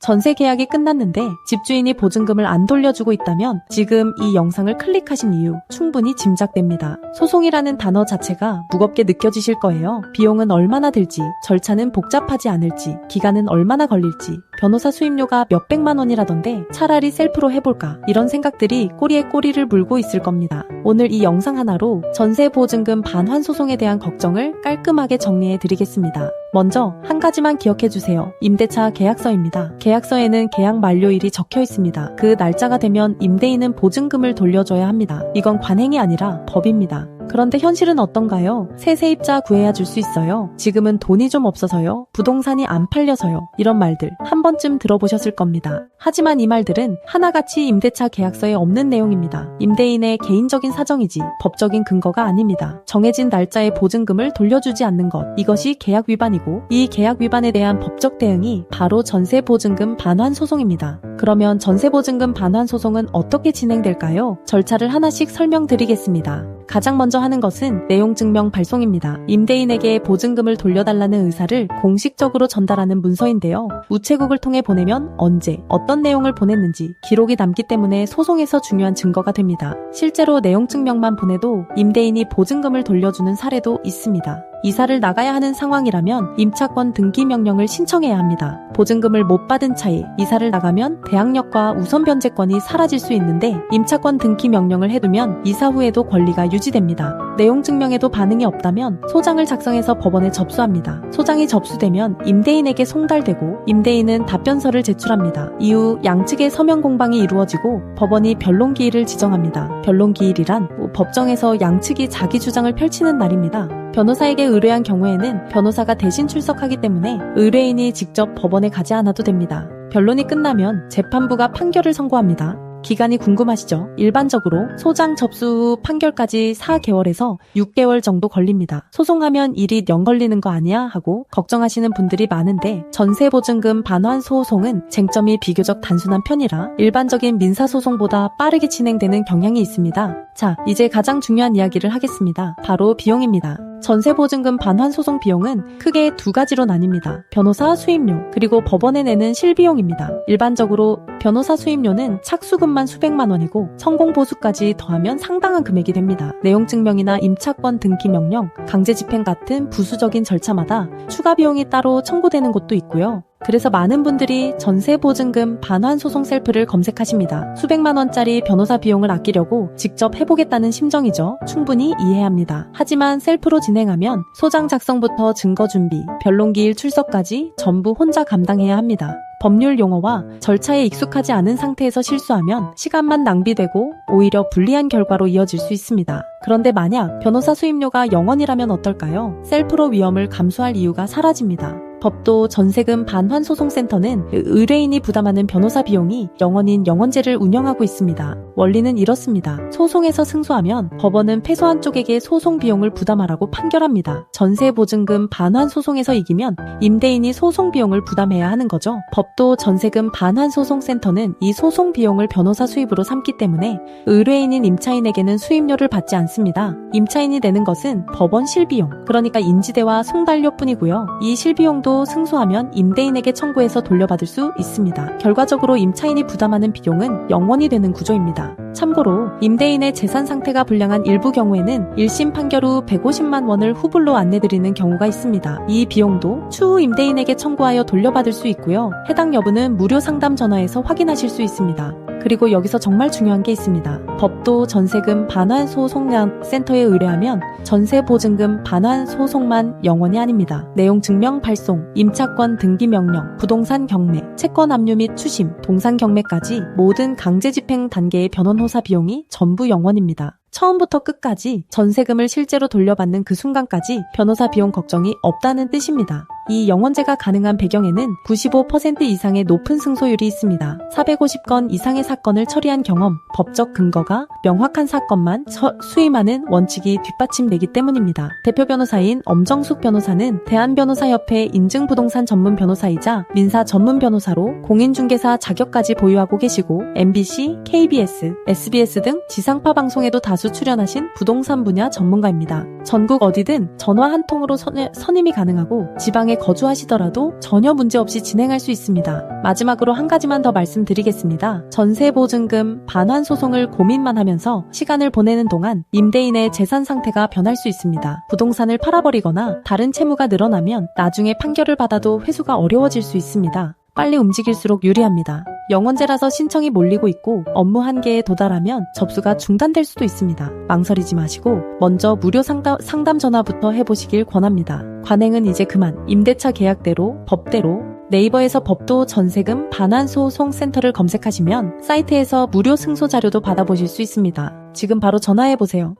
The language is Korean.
전세 계약이 끝났는데 집주인이 보증금을 안 돌려주고 있다면 지금 이 영상을 클릭하신 이유 충분히 짐작됩니다. 소송이라는 단어 자체가 무겁게 느껴지실 거예요. 비용은 얼마나 들지, 절차는 복잡하지 않을지, 기간은 얼마나 걸릴지, 변호사 수임료가 몇백만 원이라던데 차라리 셀프로 해볼까 이런 생각들이 꼬리에 꼬리를 물고 있을 겁니다. 오늘 이 영상 하나로 전세 보증금 반환 소송에 대한 걱정을 깔끔하게 정리해 드리겠습니다. 먼저 한 가지만 기억해 주세요. 임대차 계약서입니다. 계약서에는 계약 만료일이 적혀 있습니다. 그 날짜가 되면 임대인은 보증금을 돌려줘야 합니다. 이건 관행이 아니라 법입니다. 그런데 현실은 어떤가요? 새 세입자 구해야 줄 수 있어요. 지금은 돈이 좀 없어서요. 부동산이 안 팔려서요. 이런 말들 한 번쯤 들어보셨을 겁니다. 하지만 이 말들은 하나같이 임대차 계약서에 없는 내용입니다. 임대인의 개인적인 사정이지 법적인 근거가 아닙니다. 정해진 날짜에 보증금을 돌려주지 않는 것 이것이 계약 위반 이고 이 계약 위반에 대한 법적 대응이 바로 전세 보증금 반환 소송입니다. 그러면 전세 보증금 반환 소송은 어떻게 진행될까요? 절차를 하나씩 설명드리겠습니다. 가장 먼저 하는 것은 내용 증명 발송입니다. 임대인에게 보증금을 돌려달라는 의사를 공식적으로 전달하는 문서인데요. 우체국을 통해 보내면 언제, 어떤 내용을 보냈는지 기록이 남기 때문에 소송에서 중요한 증거가 됩니다. 실제로 내용 증명만 보내도 임대인이 보증금을 돌려주는 사례도 있습니다. 이사를 나가야 하는 상황이라면 임차권 등기 명령을 신청해야 합니다. 보증금을 못 받은 차에 이사를 나가면 대항력과 우선 변제권이 사라질 수 있는데 임차권 등기 명령을 해두면 이사 후에도 권리가 유지됩니다. 내용 증명에도 반응이 없다면 소장을 작성해서 법원에 접수합니다. 소장이 접수되면 임대인에게 송달되고 임대인은 답변서를 제출합니다. 이후 양측의 서면 공방이 이루어지고 법원이 변론 기일을 지정합니다. 변론 기일이란 뭐 법정에서 양측이 자기 주장을 펼치는 날입니다. 변호사에게 의뢰한 경우에는 변호사가 대신 출석하기 때문에 의뢰인이 직접 법원에 가지 않아도 됩니다. 변론이 끝나면 재판부가 판결을 선고합니다. 기간이 궁금하시죠? 일반적으로 소장 접수 후 판결까지 4개월에서 6개월 정도 걸립니다. 소송하면 일이 영 걸리는 거 아니야? 하고 걱정하시는 분들이 많은데 전세보증금 반환 소송은 쟁점이 비교적 단순한 편이라 일반적인 민사소송보다 빠르게 진행되는 경향이 있습니다. 자, 이제 가장 중요한 이야기를 하겠습니다. 바로 비용입니다. 전세보증금 반환 소송 비용은 크게 두 가지로 나뉩니다. 변호사 수임료, 그리고 법원에 내는 실비용입니다. 일반적으로 변호사 수임료는 착수금만 수백만 원이고 성공보수까지 더하면 상당한 금액이 됩니다. 내용증명이나 임차권 등기 명령, 강제집행 같은 부수적인 절차마다 추가 비용이 따로 청구되는 곳도 있고요. 그래서 많은 분들이 전세보증금 반환 소송 셀프를 검색하십니다. 수백만 원짜리 변호사 비용을 아끼려고 직접 해보겠다는 심정이죠. 충분히 이해합니다. 하지만 셀프로 진행하면 소장 작성부터 증거 준비, 변론기일 출석까지 전부 혼자 감당해야 합니다. 법률 용어와 절차에 익숙하지 않은 상태에서 실수하면 시간만 낭비되고 오히려 불리한 결과로 이어질 수 있습니다. 그런데 만약 변호사 수임료가 0원이라면 어떨까요? 셀프로 위험을 감수할 이유가 사라집니다. 법도 전세금 반환 소송센터는 의뢰인이 부담하는 변호사 비용이 영원인 영원제를 운영하고 있습니다. 원리는 이렇습니다. 소송에서 승소하면 법원은 패소한 쪽에게 소송 비용을 부담하라고 판결합니다. 전세 보증금 반환 소송에서 이기면 임대인이 소송 비용을 부담해야 하는 거죠. 법도 전세금 반환 소송센터는 이 소송 비용을 변호사 수입으로 삼기 때문에 의뢰인인 임차인에게는 수임료를 받지 않습니다. 임차인이 내는 것은 법원 실비용, 그러니까 인지대와 송달료뿐이고요. 이 실비용도 또 승소하면 임대인에게 청구해서 돌려받을 수 있습니다. 결과적으로 임차인이 부담하는 비용은 0원이 되는 구조입니다. 참고로 임대인의 재산 상태가 불량한 일부 경우에는 1심 판결 후 150만 원을 후불로 안내드리는 경우가 있습니다. 이 비용도 추후 임대인에게 청구하여 돌려받을 수 있고요. 해당 여부는 무료 상담 전화에서 확인하실 수 있습니다. 그리고 여기서 정말 중요한 게 있습니다. 법도 전세금 반환 소송량 센터에 의뢰하면 전세 보증금 반환 소송만 영원이 아닙니다. 내용 증명 발송, 임차권 등기 명령, 부동산 경매, 채권 압류 및 추심, 동산 경매까지 모든 강제 집행 단계의 변원 호사 비용이 전부 영원입니다. 처음부터 끝까지 전세금을 실제로 돌려받는 그 순간까지 변호사 비용 걱정이 없다는 뜻입니다. 이 영원제가 가능한 배경에는 95% 이상의 높은 승소율이 있습니다. 450건 이상의 사건을 처리한 경험, 법적 근거가 명확한 사건만 수임하는 원칙이 뒷받침되기 때문입니다. 대표 변호사인 엄정숙 변호사는 대한변호사협회 인증부동산 전문 변호사이자 민사 전문 변호사로 공인중개사 자격까지 보유하고 계시고 MBC, KBS, SBS 등 지상파 방송에도 다수 출연하신 부동산 분야 전문가입니다. 전국 어디든 전화 한 통으로 선, 선임이 가능하고 지방에 거주하시더라도 전혀 문제 없이 진행할 수 있습니다. 마지막으로 한 가지만 더 말씀드리겠습니다. 전세 보증금 반환 소송을 고민만 하면서 시간을 보내는 동안 임대인의 재산 상태가 변할 수 있습니다. 부동산을 팔아버리거나 다른 채무가 늘어나면 나중에 판결을 받아도 회수가 어려워질 수 있습니다. 빨리 움직일수록 유리합니다. 영원제라서 신청이 몰리고 있고 업무 한계에 도달하면 접수가 중단될 수도 있습니다. 망설이지 마시고 먼저 무료 상담, 상담 전화부터 해보시길 권합니다. 관행은 이제 그만 임대차 계약대로 법대로 네이버에서 법도 전세금 반환 소송 센터를 검색하시면 사이트에서 무료 승소 자료도 받아보실 수 있습니다. 지금 바로 전화해 보세요.